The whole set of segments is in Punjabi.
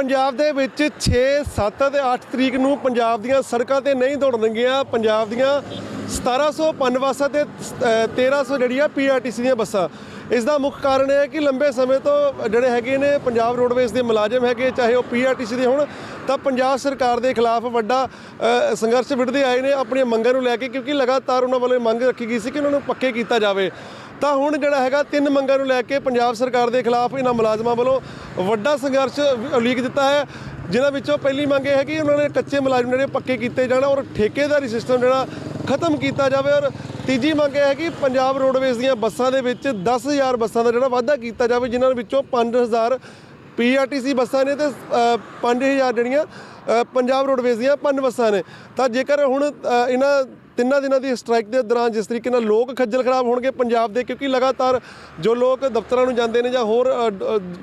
ਪੰਜਾਬ ਦੇ ਵਿੱਚ 6 7 ਅਤੇ 8 ਤਰੀਕ ਨੂੰ ਪੰਜਾਬ ਦੀਆਂ ਸੜਕਾਂ ਤੇ ਨਹੀਂ ਦੌੜਨਗੀਆਂ ਪੰਜਾਬ ਦੀਆਂ 1700 ਬੱਸਾਂ ਤੇ ਅ, 1300 ਜਿਹੜੀਆਂ ਪੀਆਰਟੀਸੀ ਦੀਆਂ ਬੱਸਾਂ। ਇਸ ਦਾ ਮੁੱਖ ਕਾਰਨ ਇਹ ਹੈ ਕਿ ਲੰਬੇ ਸਮੇਂ ਤੋਂ ਜਿਹੜੇ ਹੈਗੇ ਨੇ ਪੰਜਾਬ ਰੋਡਵੇਜ਼ ਦੇ ਮੁਲਾਜ਼ਮ ਹੈਗੇ ਚਾਹੇ ਉਹ ਪੀਆਰਟੀਸੀ ਦੇ ਹੋਣ ਤਾਂ ਪੰਜਾਬ ਸਰਕਾਰ ਦੇ ਖਿਲਾਫ ਵੱਡਾ ਸੰਘਰਸ਼ ਵਿੱਢਦੇ ਆਏ ਨੇ ਆਪਣੀਆਂ ਮੰਗਾਂ ਨੂੰ ਲੈ ਕੇ ਕਿਉਂਕਿ ਲਗਾਤਾਰ ਉਹਨਾਂ ਵੱਲੋਂ ਇਹ ਮੰਗ ਰੱਖੀ ਗਈ ਸੀ ਕਿ ਉਹਨਾਂ ਨੂੰ ਪੱਕੇ ਕੀਤਾ ਜਾਵੇ। ਤਾਂ ਹੁਣ ਜਿਹੜਾ ਹੈਗਾ ਤਿੰਨ ਮੰਗਾਂ ਨੂੰ ਲੈ ਕੇ ਪੰਜਾਬ ਸਰਕਾਰ ਦੇ ਖਿਲਾਫ ਇਹਨਾਂ ਮੁਲਾਜ਼ਮਾਂ ਵੱਲੋਂ ਵੱਡਾ ਸੰਘਰਸ਼ ਉਲੀਕ ਦਿੱਤਾ ਹੈ। ਜਿਨ੍ਹਾਂ ਵਿੱਚੋਂ ਪਹਿਲੀ ਮੰਗ ਇਹ ਹੈ ਕਿ ਉਹਨਾਂ ਨੇ ਕੱਚੇ ਮੁਲਾਜ਼ਮ ਜਿਹੜੇ ਪੱਕੇ ਕੀਤੇ ਜਾਣ ਔਰ ਠੇਕੇਦਾਰੀ ਸਿਸਟਮ ਜਿਹੜਾ ਖਤਮ ਕੀਤਾ ਜਾਵੇ ਔਰ ਤੀਜੀ ਮੰਗ ਇਹ ਹੈ ਕਿ ਪੰਜਾਬ ਰੋਡਵੇਜ਼ ਦੀਆਂ ਬੱਸਾਂ ਦੇ ਵਿੱਚ 10000 ਬੱਸਾਂ ਦਾ ਜਿਹੜਾ ਵਾਅਦਾ ਕੀਤਾ ਜਾਵੇ ਜਿਨ੍ਹਾਂ ਵਿੱਚੋਂ 5000 ਪੀਆਰਟੀਸੀ ਬੱਸਾਂ ਨੇ ਤੇ ਅ, 5000 ਜਿਹੜੀਆਂ ਪੰਜਾਬ ਰੋਡਵੇਜ਼ ਦੀਆਂ ਪੰਜ ਬੱਸਾਂ ਨੇ। ਤਾਂ ਜੇਕਰ ਹੁਣ ਇਹਨਾਂ ਤਿੰਨਾਂ ਦਿਨਾਂ ਦੀ ਸਟ੍ਰਾਈਕ ਦੇ ਦੌਰਾਨ ਜਿਸ ਤਰੀਕੇ ਨਾਲ ਲੋਕ ਖੱਜਲ ਖਰਾਬ ਹੋਣਗੇ ਪੰਜਾਬ ਦੇ, ਕਿਉਂਕਿ ਲਗਾਤਾਰ ਜੋ ਲੋਕ ਦਫ਼ਤਰਾਂ ਨੂੰ ਜਾਂਦੇ ਨੇ ਜਾਂ ਹੋਰ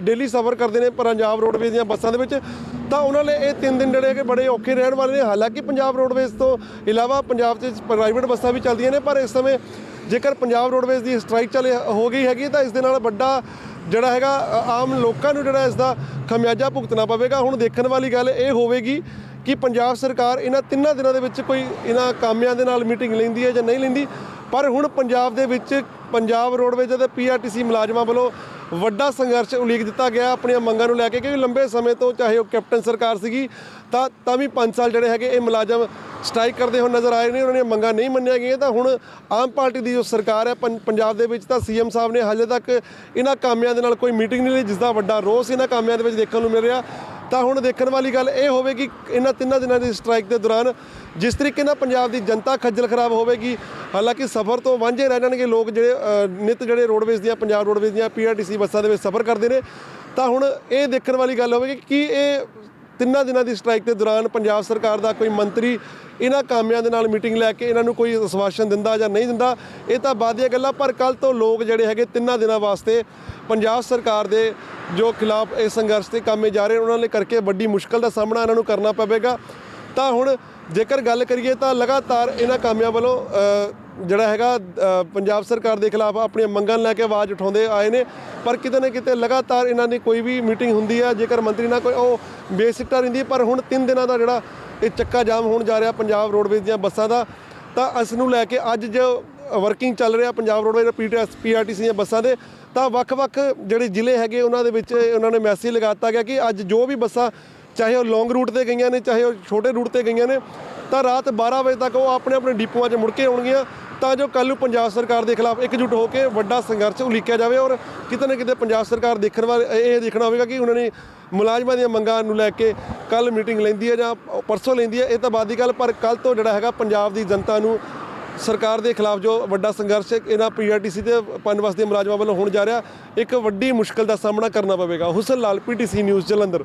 ਡੇਲੀ ਸਫ਼ਰ ਕਰਦੇ ਨੇ ਪੰਜਾਬ ਰੋਡਵੇਜ਼ ਦੀਆਂ ਬੱਸਾਂ ਦੇ ਵਿੱਚ, ਤਾਂ ਉਹਨਾਂ ਲਈ ਇਹ ਤਿੰਨ ਦਿਨ ਜਿਹੜੇ ਕਿ ਬੜੇ ਔਖੇ ਰਹਿਣ ਵਾਲੇ ਨੇ। ਹਾਲਾਂਕਿ ਪੰਜਾਬ ਰੋਡਵੇਜ਼ ਤੋਂ ਇਲਾਵਾ ਪੰਜਾਬ 'ਚ ਪ੍ਰਾਈਵੇਟ ਬੱਸਾਂ ਵੀ ਚੱਲਦੀਆਂ ਨੇ, ਪਰ ਇਸ ਸਮੇਂ ਜੇਕਰ ਪੰਜਾਬ ਰੋਡਵੇਜ਼ ਦੀ ਸਟ੍ਰਾਈਕ ਚੱਲ ਹੋ ਗਈ ਹੈਗੀ, ਤਾਂ ਇਸ ਦੇ ਨਾਲ ਵੱਡਾ ਜਿਹੜਾ ਹੈਗਾ ਆਮ ਲੋਕਾਂ ਨੂੰ ਜਿਹੜਾ ਇਸ ਦਾ ਖਮਿਆਜਾ ਭੁਗਤਣਾ ਪਵੇਗਾ। ਹੁਣ ਦੇਖਣ ਵਾਲੀ ਗੱਲ ਇਹ ਹੋਵੇਗੀ ਕਿ ਪੰਜਾਬ ਸਰਕਾਰ ਇਹਨਾਂ ਤਿੰਨਾਂ ਦਿਨਾਂ ਦੇ ਵਿੱਚ ਕੋਈ ਇਹਨਾਂ ਕਾਮਿਆਂ ਦੇ ਨਾਲ ਮੀਟਿੰਗ ਲੈਂਦੀ ਹੈ ਜਾਂ ਨਹੀਂ ਲੈਂਦੀ। ਪਰ ਹੁਣ ਪੰਜਾਬ ਦੇ ਵਿੱਚ ਪੰਜਾਬ ਰੋਡਵੇਜ਼ ਅਤੇ ਪੀਆਰਟੀਸੀ ਮੁਲਾਜ਼ਮਾਂ ਵੱਲੋਂ ਵੱਡਾ ਸੰਘਰਸ਼ ਉਲੀਕ ਦਿੱਤਾ ਗਿਆ। ਆਪਣੀਆਂ ਮੰਗਾਂ ਨੂੰ ਲੈ ਕੇ, ਕਿਉਂਕਿ ਲੰਬੇ ਸਮੇਂ ਤੋਂ ਚਾਹੇ ਉਹ ਕੈਪਟਨ ਸਰਕਾਰ ਸੀਗੀ, ਤਾਂ ਤਾਂ ਵੀ 5 ਸਾਲ ਜਿਹੜੇ ਹੈਗੇ ਇਹ ਮੁਲਾਜ਼ਮ ਸਟ੍ਰਾਈਕ ਕਰਦੇ ਹੋਏ ਨਜ਼ਰ ਆਏ ਨੇ ਉਹਨਾਂ ਦੀਆਂ ਮੰਗਾਂ ਨਹੀਂ ਮੰਨੀਆਂ ਗਈਆਂ ਤਾਂ ਹੁਣ ਆਮ ਪਾਰਟੀ ਦੀ ਜੋ ਸਰਕਾਰ ਹੈ ਪੰ- ਪੰਜਾਬ ਦੇ ਵਿੱਚ ਤਾਂ ਸੀਐਮ ਸਾਹਿਬ ਨੇ ਹਾਲੇ ਤੱਕ ਇਹਨਾਂ ਕਾਮਿਆਂ ਦੇ ਨਾਲ ਕੋਈ ਮੀਟਿੰਗ ਨਹੀਂ ਲਈ ਜਿਸ ਦਾ ਵੱਡਾ ਰੋਸ ਇਹਨਾਂ ਕਾਮਿਆਂ ਦੇ ਵਿੱਚ ਦੇਖਣ ਨੂੰ ਮਿਲ ਰਿਹਾ। ਤਾਂ ਹੁਣ ਦੇਖਣ ਵਾਲੀ ਗੱਲ ਇਹ ਹੋਵੇਗੀ ਇਹਨਾਂ ਤਿੰਨਾਂ ਦਿਨਾਂ ਦੀ ਸਟ੍ਰਾਈਕ ਦੇ ਦੌਰਾਨ ਜਿਸ ਤਰੀਕੇ ਨਾਲ ਪੰਜਾਬ ਦੀ ਜਨਤਾ ਖੱਜਲ ਖਰਾਬ ਹੋਵੇਗੀ ਹਾਲਾਂਕਿ ਸਫ਼ਰ ਤੋਂ ਵਾਂਝੇ ਰਹਿ ਜਾਣਗੇ ਲੋਕ ਜਿਹੜੇ ਅ, ਨਿਤ ਜਿਹੜੇ ਰੋਡਵੇਜ਼ ਦੀਆਂ ਪੰਜਾਬ ਰੋਡਵੇਜ਼ ਦੀਆਂ ਪੀਆਰਟੀਸੀ ਬੱਸਾਂ ਦੇ ਵਿੱਚ ਸਫ਼ਰ ਕਰਦੇ ਨੇ। ਤਾਂ ਹੁਣ ਇਹ ਦੇਖਣ ਵਾਲੀ ਗੱਲ ਹੋਵੇਗੀ ਕਿ ਇਹ ਤਿੰਨਾਂ ਦਿਨਾਂ ਦੀ ਸਟ੍ਰਾਈਕ ਦੇ ਦੌਰਾਨ ਪੰਜਾਬ ਸਰਕਾਰ ਦਾ ਕੋਈ ਮੰਤਰੀ ਇਹਨਾਂ ਕਾਮਿਆਂ ਦੇ ਨਾਲ ਮੀਟਿੰਗ ਲੈ ਕੇ ਇਹਨਾਂ ਨੂੰ ਕੋਈ ਅਸਵਾਸ਼ਨ ਦਿੰਦਾ ਜਾਂ ਨਹੀਂ ਦਿੰਦਾ, ਇਹ ਤਾਂ ਬਾਅਦ ਦੀਆਂ ਗੱਲਾਂ, ਪਰ ਕੱਲ ਤੋਂ ਲੋਕ ਜਿਹੜੇ ਹੈਗੇ ਤਿੰਨਾਂ ਦਿਨਾਂ ਵਾਸਤੇ ਪੰਜਾਬ ਸਰਕਾਰ ਦੇ ਜੋ ਖਿਲਾਫ ਇਹ ਸੰਘਰਸ਼ ਤੇ ਕੰਮੇ ਜਾ ਰਹੇ ਉਹਨਾਂ ਲਈ ਕਰਕੇ ਵੱਡੀ ਮੁਸ਼ਕਲ ਦਾ ਸਾਹਮਣਾ ਇਹਨਾਂ ਨੂੰ ਕਰਨਾ ਪਵੇਗਾ। ਤਾਂ ਹੁਣ ਜੇਕਰ ਗੱਲ ਕਰੀਏ ਤਾਂ ਲਗਾਤਾਰ ਇਹਨਾਂ ਕਾਮਿਆਂ ਵੱਲੋਂ ਜਿਹੜਾ ਹੈਗਾ ਪੰਜਾਬ ਸਰਕਾਰ ਦੇ ਖਿਲਾਫ ਆਪਣੀਆਂ ਮੰਗਾਂ ਲੈ ਕੇ ਆਵਾਜ਼ ਉਠਾਉਂਦੇ ਆਏ ਨੇ। ਪਰ ਕਿਤੇ ਨਾ ਕਿਤੇ ਲਗਾਤਾਰ ਇਹਨਾਂ ਦੀ ਕੋਈ ਵੀ ਮੀਟਿੰਗ ਹੁੰਦੀ ਹੈ ਜੇਕਰ ਮੰਤਰੀ ਨਾਲ ਕੋਈ ਉਹ ਬੇਸਿਕਟਾ ਰਹਿੰਦੀ ਪਰ ਹੁਣ ਤਿੰਨ ਦਿਨਾਂ ਦਾ ਜਿਹੜਾ ਇਹ ਚੱਕਾ ਜਾਮ ਹੋਣ ਜਾ ਰਿਹਾ ਪੰਜਾਬ ਰੋਡਵੇਜ਼ ਦੀਆਂ ਬੱਸਾਂ ਦਾ, ਤਾਂ ਇਸ ਨੂੰ ਲੈ ਕੇ ਅੱਜ ਜੋ ਵਰਕਿੰਗ ਚੱਲ ਰਿਹਾ ਪੰਜਾਬ ਰੋਡਵੇਜ਼ ਪੀਟੀਐਸ ਪੀਆਰਟੀਸੀ ਦੀਆਂ ਬੱਸਾਂ ਦੇ, ਤਾਂ ਵੱਖ-ਵੱਖ ਜਿਹੜੇ ਜ਼ਿਲ੍ਹੇ ਹੈਗੇ ਉਹਨਾਂ ਦੇ ਵਿੱਚ ਉਹਨਾਂ ਨੇ ਮੈਸੇਜ ਲਗਾਤਾ ਗਿਆ ਕਿ ਅੱਜ ਜੋ ਵੀ ਬੱਸਾਂ ਚਾਹੇ ਉਹ ਲੌਂਗ ਰੂਟ ਤੇ ਗਈਆਂ ਨੇ, ਚਾਹੇ ਉਹ ਛੋਟੇ ਰੂਟ ਤੇ ਗਈਆਂ ਨੇ ਤਾਂ ਰਾਤ 12 ਵਜੇ ਤੱਕ ਉਹ ਆਪਣੇ ਆਪਣੇ ਡਿਪੂਆਂ 'ਚ ਮੁੜ ਕੇ ਆਉਣਗੀਆਂ। ਤਾਂ ਜੋ ਕੱਲ੍ਹ ਨੂੰ ਪੰਜਾਬ ਸਰਕਾਰ ਦੇ ਖਿਲਾਫ ਇਕਜੁੱਟ ਹੋ ਕੇ ਵੱਡਾ ਸੰਘਰਸ਼ ਉਲੀਕਿਆ ਜਾਵੇ ਔਰ ਕਿਤੇ ਨਾ ਕਿਤੇ ਪੰਜਾਬ ਸਰਕਾਰ ਦੇਖਣ ਵਾਲੇ ਇਹ ਦੇਖਣਾ ਹੋਵੇਗਾ ਕਿ ਉਹਨਾਂ ਨੇ ਮੁਲਾਜ਼ਮਾਂ ਦੀਆਂ ਮੰਗਾਂ ਨੂੰ ਲੈ ਕੇ ਕੱਲ ਮੀਟਿੰਗ ਲੈਂਦੀ ਹੈ ਜਾਂ ਪਰਸੋਂ ਲੈਂਦੀ ਹੈ, ਇਹ ਤਾਂ ਬਾਅਦ ਦੀ ਗੱਲ, ਪਰ ਕੱਲ ਤੋਂ ਜਿਹੜਾ ਹੈਗਾ ਪੰਜਾਬ ਦੀ ਜਨਤਾ ਨੂੰ ਸਰਕਾਰ ਦੇ ਖਿਲਾਫ ਜੋ ਵੱਡਾ ਸੰਘਰਸ਼ ਇਹਨਾਂ ਪੀਆਰਟੀਸੀ ਤੇ ਪਨਵਸ ਦੇ ਮੁਲਾਜ਼ਮਾਂ ਵੱਲੋਂ ਹੋਣ ਜਾ ਰਿਹਾ, ਇੱਕ ਵੱਡੀ ਮੁਸ਼ਕਲ ਦਾ ਸਾਹਮਣਾ ਕਰਨਾ ਪਵੇਗਾ। Husan Lal, PTC news Jalandhar.